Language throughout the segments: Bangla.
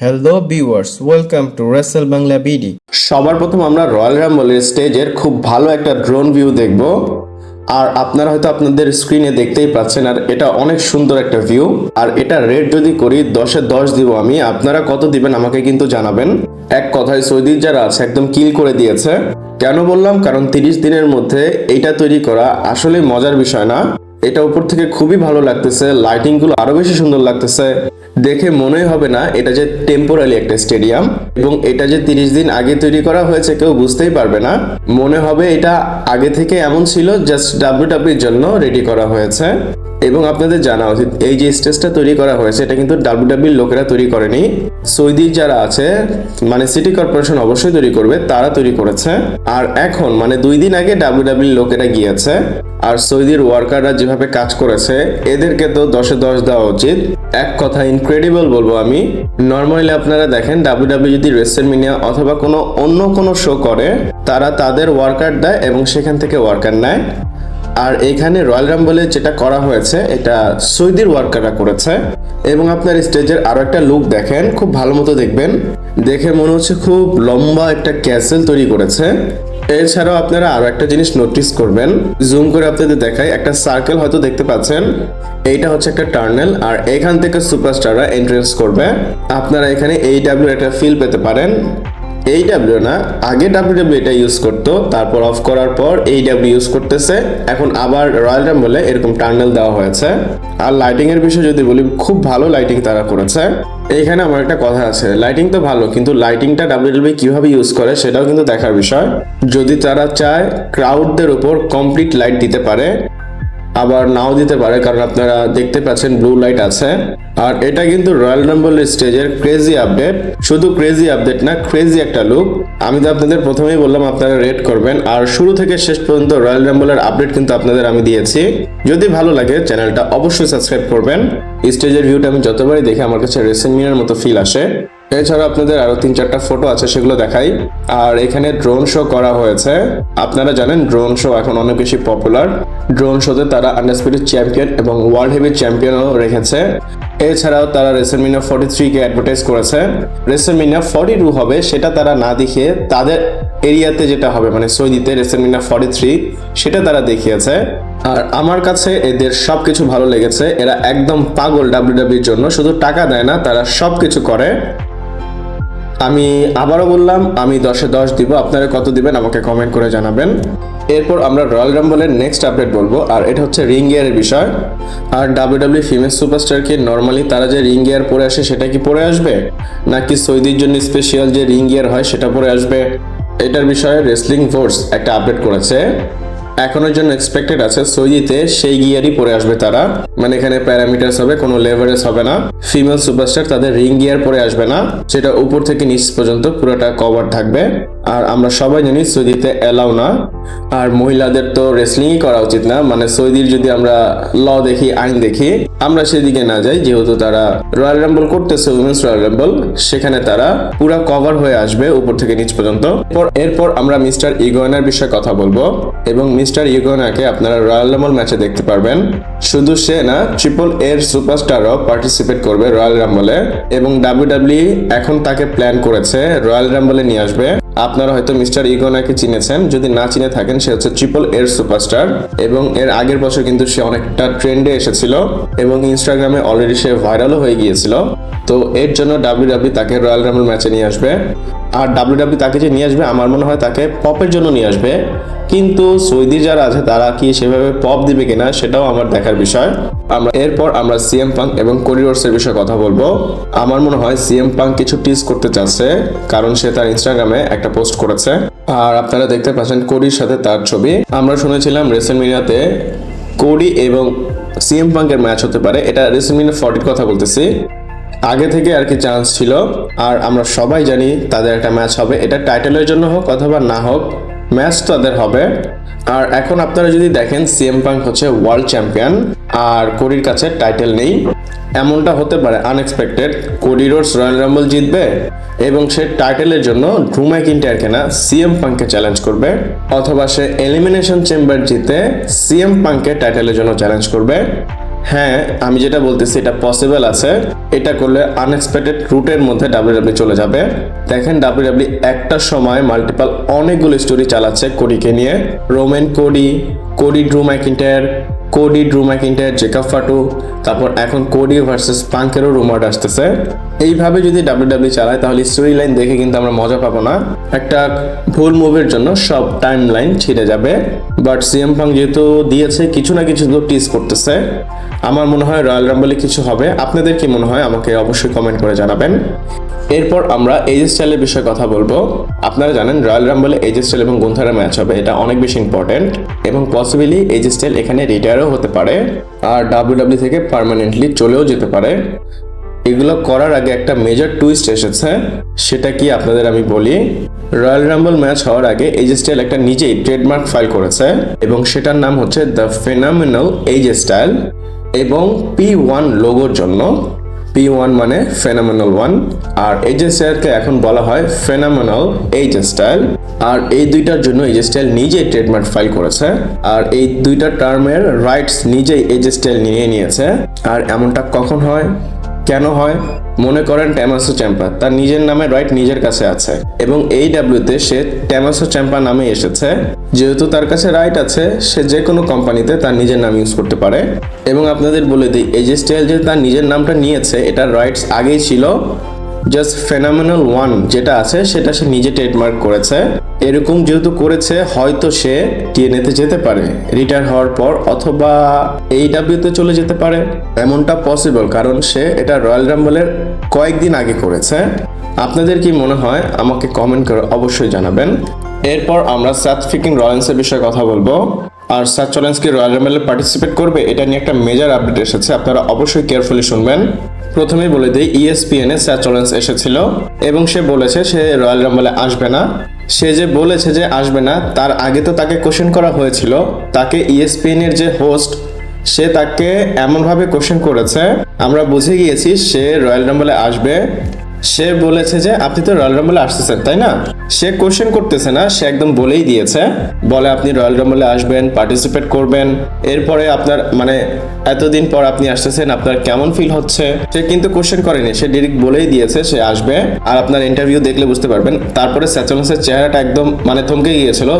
Hello viewers welcome to wrestle Bangla BD সবার প্রথম আমরা রয়্যাল রাম্বলের স্টেজের খুব ভালো একটা ড্রোন ভিউ দেখব। আর আপনারা হয়তো আপনাদের স্ক্রিনে দেখতেই পাচ্ছেন, আর এটা অনেক সুন্দর একটা ভিউ আর এটা রেট যদি করি, দশে দশ দিব আমি। আপনারা কত দিবেন আমাকে কিন্তু জানাবেন। এক কথায় সৌদির যারা আছে, একদম কিল করে দিয়েছে। কেন বললাম? কারণ তিরিশ দিনের মধ্যে এইটা তৈরি করা আসলে মজার বিষয় না। এটা উপর থেকে খুবই ভালো লাগতেছে। লাইটিংগুলো আরও বেশি সুন্দর লাগতেছে। দেখে মনেই হবে না এটা যে টেম্পোরালি একটা স্টেডিয়াম এবং এটা যে তিরিশ দিন আগে তৈরি করা হয়েছে কেউ বুঝতেই পারবে না। মনে হবে এটা আগে থেকে এমন ছিল জাস্ট ডাব্লিউডাব্লিউর জন্য রেডি করা হয়েছে। এবং আপনাদের জানা উচিত, এই যে স্টেজটা তৈরি করা হয়েছে, এটা কিন্তু ডাব্লিউডাব্লিউর লোকেরা তৈরি করেনি। সৌদি যারা আছে মানে সিটি কর্পোরেশন অবশ্যই তৈরি করবে, তারা তৈরি করেছে। আর এখন মানে দুই দিন আগে ডাব্লিউডাব্লিউ লোকেরা গিয়েছে, আর সৌদির ওয়ার্কাররা যেভাবে কাজ করেছে, এদেরকে তো দশে দশ দেওয়া উচিত। এক কথা ইনক্রেডিবল বলব আমি নর্মালি আপনারা দেখেন, ডাব্লিউডাব্লিউ যদি রেসেলমিনিয়া অথবা কোনো অন্য কোনো শো করে, তারা তাদের ওয়ার্কার দেয় এবং সেখান থেকে ওয়ার্কার নেয়। আর এখানে রয়্যাল রাম্বলে যেটা করা হয়েছে, এটা সৌদির ওয়ার্কাররা করেছে। এবং আপনার স্টেজের আরও একটা লুক দেখেন, খুব ভালো মতো দেখবেন। দেখে মনে হচ্ছে খুব লম্বা একটা ক্যাসেল তৈরি করেছে। এছাড়াও আপনারা আরও একটা জিনিস নোটিস করবেন। জুম করে আপনাদের দেখাই, একটা সার্কেল হয়তো দেখতে পাচ্ছেন। এইটা হচ্ছে একটা টার্নেল আর এখান থেকে সুপারস্টাররা এন্ট্রেন্স করবে। আপনারা এখানে এই ডাব্লিউ একটা ফিল পেতে পারেন। এই ডাব্লিউ না, আগে ডাব্লিউ এটা ইউজ করতো, তারপর অফ করার পর এই ডাব্লিউ ইউজ করতেছে। এখন আবার রয়্যাল রাম্বলে এরকম টার্নেল দেওয়া হয়েছে। আর লাইটিং এর বিষয়ে যদি বলি, খুব ভালো লাইটিং তারা করেছে। এইখানে আমার একটা কথা আছে লাইটিং তো ভালো, কিন্তু লাইটিংটা ডাব্লিউ ডাব্লিউডাব্লিউ কীভাবে ইউজ করে সেটাও কিন্তু দেখার বিষয়। যদি তারা চায় ক্রাউডদের উপর কমপ্লিট লাইট দিতে পারে আবার নাও দিতে পারে, কারণ আপনারা দেখতে পাচ্ছেন ব্লু লাইট আছে। আর এটা কিন্তু রয়্যাল রাম্বল স্টেজের ক্রেজি আপডেট শুধু ক্রেজি আপডেট না ক্রেজি একটা লুক আমি তো আপনাদের প্রথমেই বললাম, আপনারা রেড করবেন। আর শুরু থেকে শেষ পর্যন্ত রয়্যাল রাম্বলের আপডেট কিন্তু আপনাদের আমি দিয়েছি। যদি ভালো লাগে চ্যানেলটা অবশ্যই সাবস্ক্রাইব করবেন। স্টেজের ভিউটা আমি যতবারই দেখি, আমার কাছে রেসেন মিনার মতো ফিল আসে। এছাড়া আপনাদের আরও তিন চারটা ফটো আছে, সেগুলো দেখাই। আর এখানে ড্রোন শো করা হয়েছে। আপনারা জানেন ড্রোন শো এখন অনেক বেশি পপুলার ড্রোন শোতে তারা আন্ডারস্পিডেড চ্যাম্পিয়ন এবং ওয়ার্ল্ড হেভি চ্যাম্পিয়নও রেখেছে। এছাড়াও তারা রেসেলমিনা ফর্টি থ্রিকে অ্যাডভার্টাইজ করেছে। রেসেলমিনা ফর্টি টু হবে, সেটা তারা না দেখিয়ে তাদের এরিয়াতে যেটা হবে মানে সৌদিতে রেসেলমিনা ফর্টি থ্রি সেটা তারা দেখিয়েছে। আর আমার কাছে এদের সবকিছু ভালো লেগেছে। এরা একদম পাগল ডাব্লিউডাব্লিউর জন্য। শুধু টাকা দেয় না, তারা সবকিছু করে। আমি আবারও বললাম, আমি দশে দশ দিব। আপনারা কত দিবেন আমাকে কমেন্ট করে জানাবেন। এরপর আমরা রয়্যাল রাম্বলের নেক্সট আপডেট বলব, আর এটা হচ্ছে রিং গিয়ারের বিষয়। আর ডাব্লিউডাব্লিউ ফিমেল সুপারস্টারকে নর্মালি তারা যে রিং গিয়ার পরে আসে সেটা কি পরে আসবে? নাকি সৌদির জন্য স্পেশাল যে রিং গিয়ার হয় সেটা পরে আসবে? এটার বিষয়ে রেসলিং ফোর্স একটা আপডেট করেছে। এখনের জন্য এক্সপেক্টেড আছে সৌদিতে সেই গিয়ারই পরে আসবে তারা। মানে এখানে প্যারামিটার্স হবে, কোনো লেভারেজ হবে না। ফিমেল সুপারস্টার তাদের রিং গিয়ার পরে আসবে না। সেটা উপর থেকে নিচ পর্যন্ত পুরোটা কভার থাকবে। আর আমরা সবাই জানি সৌদিতে অ্যালাউ না। আর মহিলাদের তো রেসলিংই করা উচিত না। মানে সৌদির যদি আমরা ল দেখি, আইন দেখি, আমরা সেদিকে না যাই। যেহেতু তারা রয়্যাল রাম্বল করতেছে উইমেন্স রয়্যাল রাম্বল সেখানে তারা পুরা কভার হয়ে আসবে উপর থেকে নিচ পর্যন্ত। এরপর- আমরা মিস্টার ইগোয়ানার বিষয়ে কথা বলব। এবং মিস্টার ইগোয়ানাকে আপনারা রয়্যাল রাম্বল ম্যাচে দেখতে পারবেন। শুধু সে না ট্রিপল এর সুপারস্টারও পার্টিসিপেট করবে রয়্যাল রাম্বলে এবং ডাব্লিউডাব্লিউ এখন তাকে প্ল্যান করেছে রয়্যাল রাম্বলে নিয়ে আসবে। আপনারা হয়তো মিস্টার ইগোনাকে চিনেছেন। যদি না চিনে থাকেন, সে হচ্ছে ট্রিপল এর সুপারস্টার এবং এর আগের বছর কিন্তু সে অনেকটা ট্রেন্ডে এসেছিল এবং ইনস্টাগ্রামে অলরেডি সে ভাইরালও হয়ে গিয়েছিল। তো এর জন্য ডাব্লিউ ডাব্লিউ তাকে রয়্যাল রাম্বল ম্যাচে নিয়ে আসবে। আর ডাব্লিউ ডাব্লিউ তাকে যে নিয়ে আসবে, আমার মনে হয় তাকে পপের জন্য নিয়ে আসবে। কিন্তু সৌদি যারা আছে, তারা কি সেভাবে পপ দিবে কিনা সেটাও আমার দেখার বিষয়। আমরা এরপর আমরা সিএম পাঙ্ক এবং কোরিডোর্সের বিষয়ে কথা বলব। আমার মনে হয় সিএম পাঙ্ক কিছু টিজ করতে চাচ্ছে, কারণ সে তার ইনস্টাগ্রামে একটা পোস্ট করেছে। আর আপনারা দেখতে পাচ্ছেন কোরির সাথে তার ছবি। আমরা শুনেছিলাম রেসেলমিনিয়াতে কোরি এবং সিএম পাঙ্কের ম্যাচ হতে পারে। এটা রেসেলমিনিয়া ফর্টির কথা বলতেছি। আগে থেকে আর কি চান্স ছিল। আর আমরা সবাই জানি তাদের একটা ম্যাচ হবে। এটা টাইটেলের জন্য হোক অথবা না হোক ম্যাচ তাদের হবে। আর এখন আপনারা যদি দেখেন, সিএম পাঙ্ক হচ্ছে ওয়ার্ল্ড চ্যাম্পিয়ন, আর কোরির কাছে টাইটেল নেই। এমনটা হতে পারে unexpected. Cody Rhodes Royal Rumble জিতবে, এবং সে টাইটেলের জন্য ড্রু ম্যাকিন্টায়ারকে না সিএম পাঙ্ককে চ্যালেঞ্জ করবে, অথবা সে এলিমিনেশন চেম্বার জিতে সিএম পাঙ্ককে টাইটেলের জন্য চ্যালেঞ্জ করবে। হ্যাঁ আমি যেটা বলতেছি, এটা পসিবল আছে। এটা করলে আনএক্সপেক্টেড রুটের মধ্যে ডাব্লিউডাব্লিউ চলে যাবে। দেখেন ডাব্লিউডাব্লিউ একটা সময় মাল্টিপাল অনেকগুলো স্টোরি চালাচ্ছে কোডিকে নিয়ে। Roman Cody Cody Drew McIntyre Cody Drew McIntyre Jacob Fatu তারপর এখন কোডি ভার্সেস পাঙ্কেরও রুমার আসতেছে। এইভাবে যদি ডাব্লিউডাব্লিউ চালায়, তাহলে স্টোরি লাইন দেখে কিন্তু আমরা মজা পাবো না। একটা ভুল মুভির জন্য সব টাইম লাইন ছিঁড়ে যাবে। বাট সিএম পাং যেহেতু দিয়েছে, কিছু না কিছু তো টিস করতেছে। আমার মনে হয় রয়্যাল রাম্বলে কিছু হবে। আপনাদের কি মনে হয়? আমাকে অবশ্যই কমেন্ট করে জানাবেন। এরপর আমরা এজ স্টাইলের বিষয়ে কথা বলব। আপনারা জানেন রয়্যাল রাম্বলে এজ স্টাইল এবং গুন্থারের ম্যাচ হবে। এটা অনেক বেশি ইম্পর্টেন্ট এবং পসিবলি এজ স্টাইল এখানে রিটায়ারও হতে পারে আর ডাব্লিউডাব্লিউ থেকে পারমানেন্টলি চলেও যেতে পারে। এগুলো করার আগে একটা মেজর টুইস্ট এসেছে, সেটা কি আপনাদের আমি বলি? রয়্যাল রাম্বল ম্যাচ হওয়ার আগে এইজ স্টাইল একটা নিজেই ট্রেডমার্ক ফাইল করেছে এবং সেটার নাম হচ্ছে দ্য ফেনামিনাল এইজ স্টাইল এবং পি ওয়ান লোগোর জন্য পি ওয়ান মানে ফেনামিনাল ওয়ান আর এইজ স্টাইলকে এখন বলা হয় ফেনামিনাল এইজ স্টাইল আর এই দুইটার জন্য এইজ স্টাইল নিজেই ট্রেডমার্ক ফাইল করেছে, আর এই দুইটা টার্মের রাইটস নিজেই এইজ স্টাইল নিয়ে নিয়েছে, আর এমনটা কখন হয়? কেন হয়? মনে করেন ট্যামাসো চ্যাম্পা তার নিজের নামে রাইট নিজের কাছে আছে। এবং এই ডাব্লিউতে সে ট্যামাসো চ্যাম্পা নামে এসেছে, যেহেতু তার কাছে রাইট আছে, সে যে কোনো কোম্পানিতে তার নিজের নাম ইউজ করতে পারে। এবং আপনাদের বলে দিই, এই যে স্টাইল যে তার নিজের নামটা নিয়েছে, এটা রাইটস আগেই ছিল জাস্ট ফেনামিনাল ওয়ান যেটা আছে, সেটা সে নিজে ট্রেডমার্ক করেছে। এরকম যেহেতু করেছে, হয়তো সে টিএনএতে যেতে পারে রিটায়ার হওয়ার পর, অথবা এই ডাব্লিউতে চলে যেতে পারে। এমনটা পসিবল কারণ সে এটা রয়্যাল রাম্বলের কয়েকদিন আগে করেছে। আপনাদের কি মনে হয়? আমাকে কমেন্ট করে অবশ্যই জানাবেন। এরপর আমরা স্যাথ ফিকিং রয়েন্সের বিষয়ে কথা বলব। আর স্যাথ চলেন্স কি রয়্যাল রাম্বলে পার্টিসিপেট করবে, এটা নিয়ে একটা মেজর আপডেট এসেছে, আপনারা অবশ্যই কেয়ারফুলি শুনবেন। প্রথমেই বলে দিই E ইএসপিএন এ স্যাথ চলেন্স এসেছিল, এবং সে বলেছে সে রয়্যাল রাম্বলে আসবে না। সে যে বলেছে যে আসবে না, তার আগে তো তাকে কোশ্চেন করা হয়েছিল, তাকে E ইএসপিএন এর যে হোস্ট সে তাকে এমনভাবে কোশ্চেন করেছে, আমরা বুঝে গিয়েছি সে রয়্যাল রাম্বলে আসবে সে বলেছে যে, আপনি তো রয়্যাল রাম্বলে আসতেছেন, তাই না? সে কোশ্চেন করতেছে না, সে একদম বলেই দিয়েছে। বলে, আপনি রয়্যাল রাম্বলে আসবেন পার্টিসিপেট করবেন। এরপরে আপনার মানে এতদিন পর আপনি আসতেছেন, আপনার কেমন ফিল হচ্ছে? সে কিন্তু কোশ্চেন করেনি, সে ডিরেক্ট বলেই দিয়েছে সে আসবে। আর আপনার ইন্টারভিউ দেখলে বুঝতে পারবেন, তারপরে স্যাচলেন্সের চেহারাটা একদম মানে থমকে গিয়েছিল।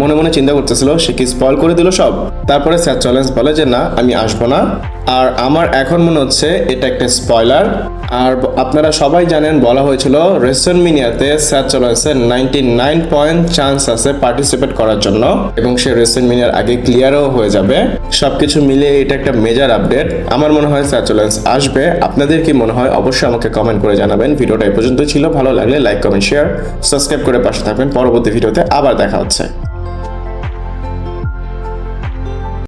মনে মনে চিন্তা করতেছিল, সে কি স্পল করে দিল সব? তারপরে স্যার চ্যালেঞ্জ বলে যে, না, আমি আসব না। আর আমার এখন মনে হচ্ছে এটা একটা স্পয়লার আর আপনারা সবাই জানেন, বলা হয়েছিল রেসন মিনিয়াতে স্যার চ্যালেঞ্জের নাইনটি নাইন পয়েন্ট চান্স আছে পার্টিসিপেট করার জন্য। এবং সে রেসন মিনিয়ার আগে ক্লিয়ারও হয়ে যাবে। সবকিছু মিলিয়ে এটা একটা মেজার আপডেট আমার মনে হয় স্যার চ্যালেঞ্জ আসবে। আপনাদের কি মনে হয়? অবশ্যই আমাকে কমেন্ট করে জানাবেন। ভিডিওটা এই পর্যন্ত ছিল। ভালো লাগলে লাইক কমেন্ট শেয়ার সাবস্ক্রাইব করে পাশে থাকবেন। পরবর্তী ভিডিওতে আবার দেখা হচ্ছে।